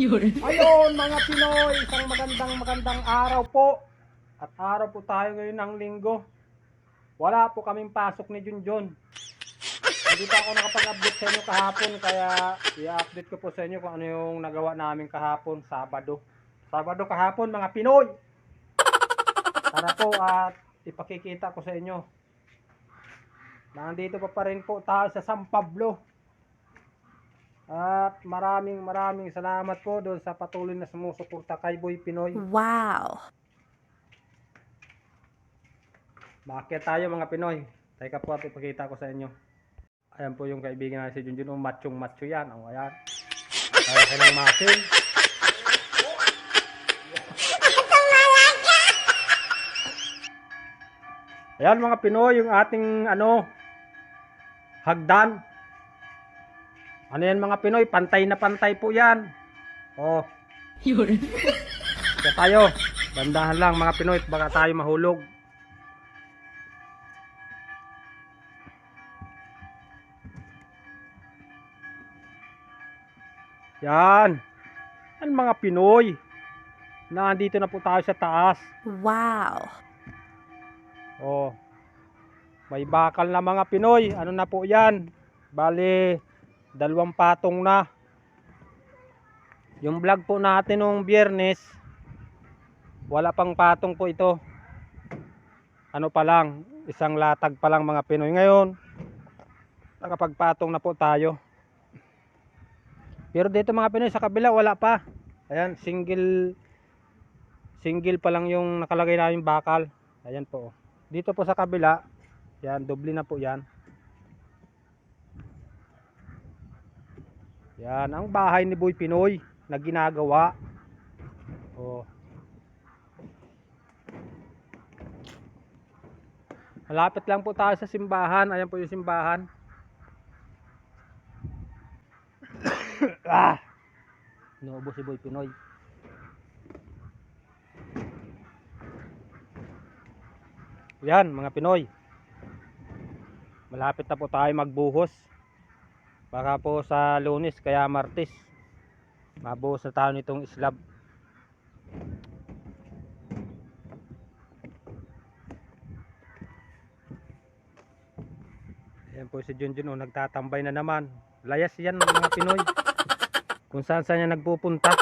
Yun. Ayun mga Pinoy, isang magandang magandang araw po. At araw po tayo ngayon ng linggo. Wala po kaming pasok ni Junjun. Hindi pa ako nakapag-update sa inyo kahapon kaya i-update ko po sa inyo kung ano yung nagawa namin kahapon, Sabado. Sabado kahapon mga Pinoy. Tara po at ipakikita ko sa inyo. Nandito pa pa rin po tayo sa San Pablo. At maraming maraming salamat po doon sa patuloy na sumusuporta kay Boy Pinoy. Wow. Bakit tayo mga Pinoy? Teka po at ipakita ko sa inyo. Ayan po yung kaibigan natin si Junjun. Oh, machong macho yan. Oh, ayan. Kaya ka ng masin. Ayan mga Pinoy, yung ating ano, hagdan. Ano yan mga Pinoy? Pantay na pantay po yan. Oh, Yun. kaya tayo. Bandahan lang mga Pinoy, baka tayo mahulog. Yan. Yan mga Pinoy. Nandito na po tayo sa taas. Wow. Oh. May bakal na mga Pinoy. Ano na po yan? Bali, dalawang patong na. Yung vlog po natin nung biyernes, wala pang patong po ito. Ano pa lang, isang latag pa lang mga Pinoy. Ngayon, nakapagpatong na po tayo. Pero dito mga Pinoy, sa kabila wala pa. Ayan, single single pa lang yung nakalagay namin bakal. Ayan po. Dito po sa kabila, yan, doble na po yan. Yan, ang bahay ni Boy Pinoy na ginagawa. Oh. Malapit lang po tayo sa simbahan. Ayan po yung simbahan. ah! Inuubo si Boy Pinoy. Yan, mga Pinoy. Malapit na po tayo magbuhos. Baka po sa lunes kaya martis. Mabuhos na tayo nitong slab. Yan po si Junjun oh, nagtatambay na naman. Layas yan mga Pinoy. Kung saan saan yan nagpupunta.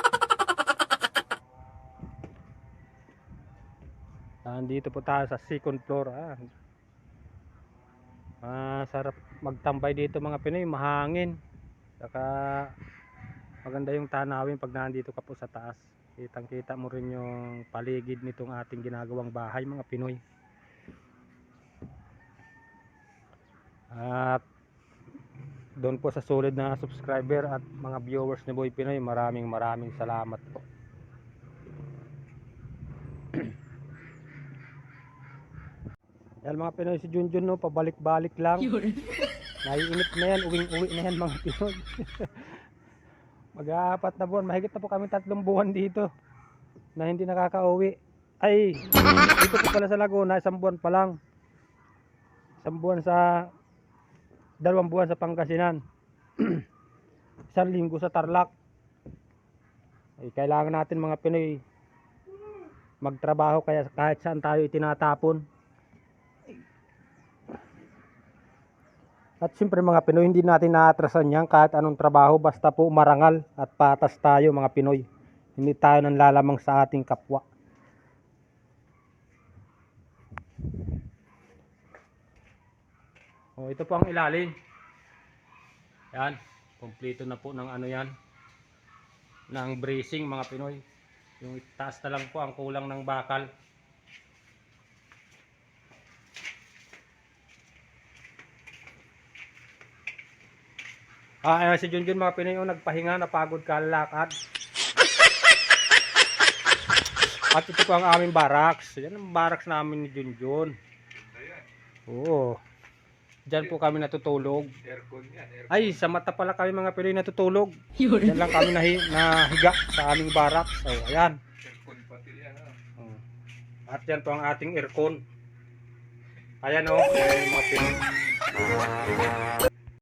Nandito po tayo sa second floor. Ah. Ah, sarap magtambay dito mga Pinoy, mahangin. Saka maganda yung tanawin pag nandito ka po sa taas. Kitang-kita mo rin yung paligid nitong ating ginagawang bahay mga Pinoy. At doon po sa solid na subscriber at mga viewers ni Boy Pinoy, maraming maraming salamat po. Yan mga Pinoy si Junjun no, pabalik-balik lang. Naiinip na yan, uwing-uwi na yan mga Pinoy. Mag-aapat na buwan, mahigit na po kami tatlong buwan dito na hindi nakaka-uwi. Ay, dito po pala sa Laguna, isang buwan pa lang. Isang buwan sa, dalawang buwan sa Pangasinan. isang linggo sa Tarlac. Ay, kailangan natin mga Pinoy magtrabaho kaya kahit saan tayo itinatapon. At siyempre mga Pinoy, hindi natin naatrasan yan kahit anong trabaho basta po marangal at patas tayo mga Pinoy. Hindi tayo nang lalamang sa ating kapwa. Oh, ito po ang ilalim. Yan, kompleto na po ng ano yan. Ng bracing mga Pinoy. Yung taas na lang po ang kulang ng bakal. Ah, ayan si Junjun mga Pinoy, oh, nagpahinga, napagod kalalakad. At ito po ang aming barracks. Yan ang barracks namin ni Junjun. Oo. Diyan po kami natutulog. Ay, sa mata pala kami mga Pinoy natutulog. Yun. Diyan lang kami nahi, nahiga sa aming barracks. Oh, ayan. Oh. At yan po ang ating aircon. Ayan o, oh, mga Pinoy.